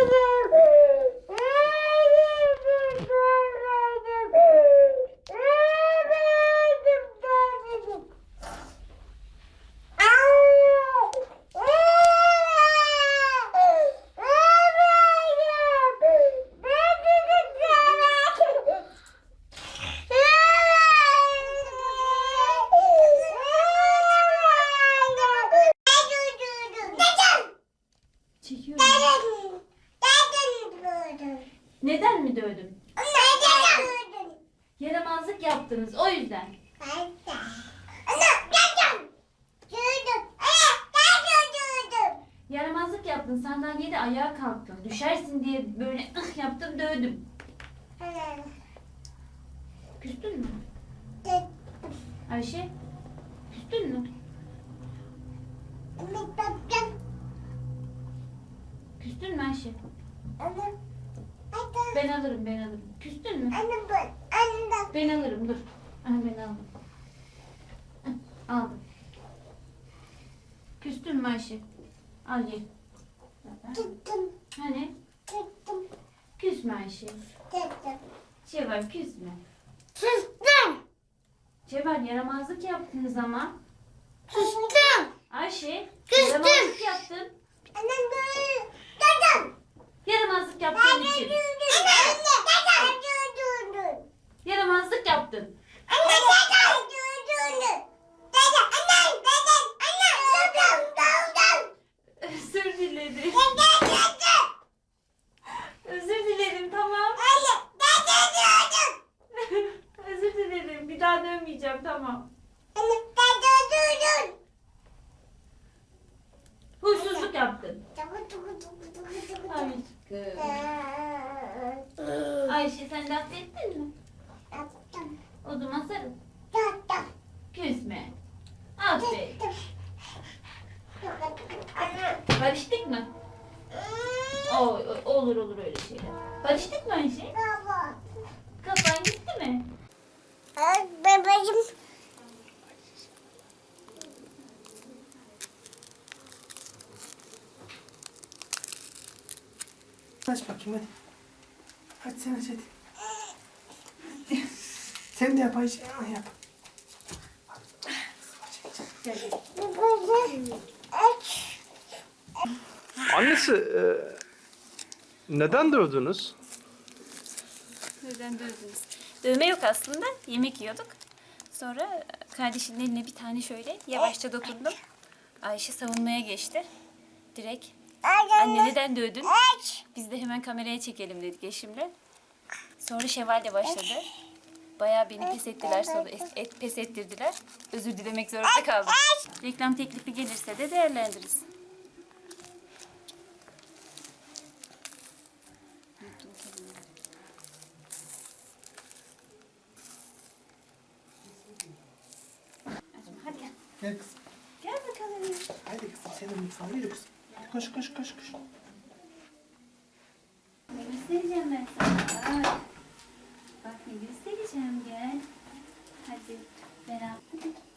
together. Neden mi dövdüm? Yaramazlık yaptınız o yüzden. Yaramazlık yaptın sandalyede ayağa kalktın. Düşersin diye böyle ıh yaptım dövdüm. Küstün mü? Ayşe? Küstün mü? Küstün mü Ayşe? Ben alırım ben alırım. Küstün mü? Ben alırım dur. Aha, ben aldım. Hah, Aldım. Küstün mü Ayşe? Al ye. Hani? Küsme Ayşe. Şevval küsme. Şevval yaramazlık yaptınız ama. Ayşe yaramazlık yaptın. Yaramazlık yaptığın için. Yaramazlık yaptın. Özür dilerim. Özür dilerim tamam. Özür dilerim. Bir daha dönmeyeceğim tamam. Huysuzluk yaptın. Aşkım. Ayşe sen de affettin mi? O zaman sarıl. Küsme. Aferin. Barıştık mı? O- olur olur öyle şeyler. Barıştık mı Ayşe? Aç bakayım hadi. Hadi sen aç hadi. sen de yap Ayşe. Ha, yap. Annesi e, neden dövdünüz? Neden dövdünüz? Dövme yok aslında. Yemek yiyorduk. Sonra kardeşinin eline bir tane şöyle yavaşça dokundum. Ayşe savunmaya geçti. Direkt anne neden dövdün? Aç. Biz de hemen kameraya çekelim dedik eşimle. Sonra Şevval de başladı. Bayağı beni pes ettiler sonra et, et- pes ettirdiler. Özür dilemek zorunda kaldım. Reklam teklifi gelirse de değerlendiririz. Hadi gel. Gel kızım. Gel bakalım. Hadi kızım sen de mutfağa yürü kızım. Koş koş koş koş. Ne göstereceğim ben sana? Bak. Ne göstereceğim gel. Hadi beraber.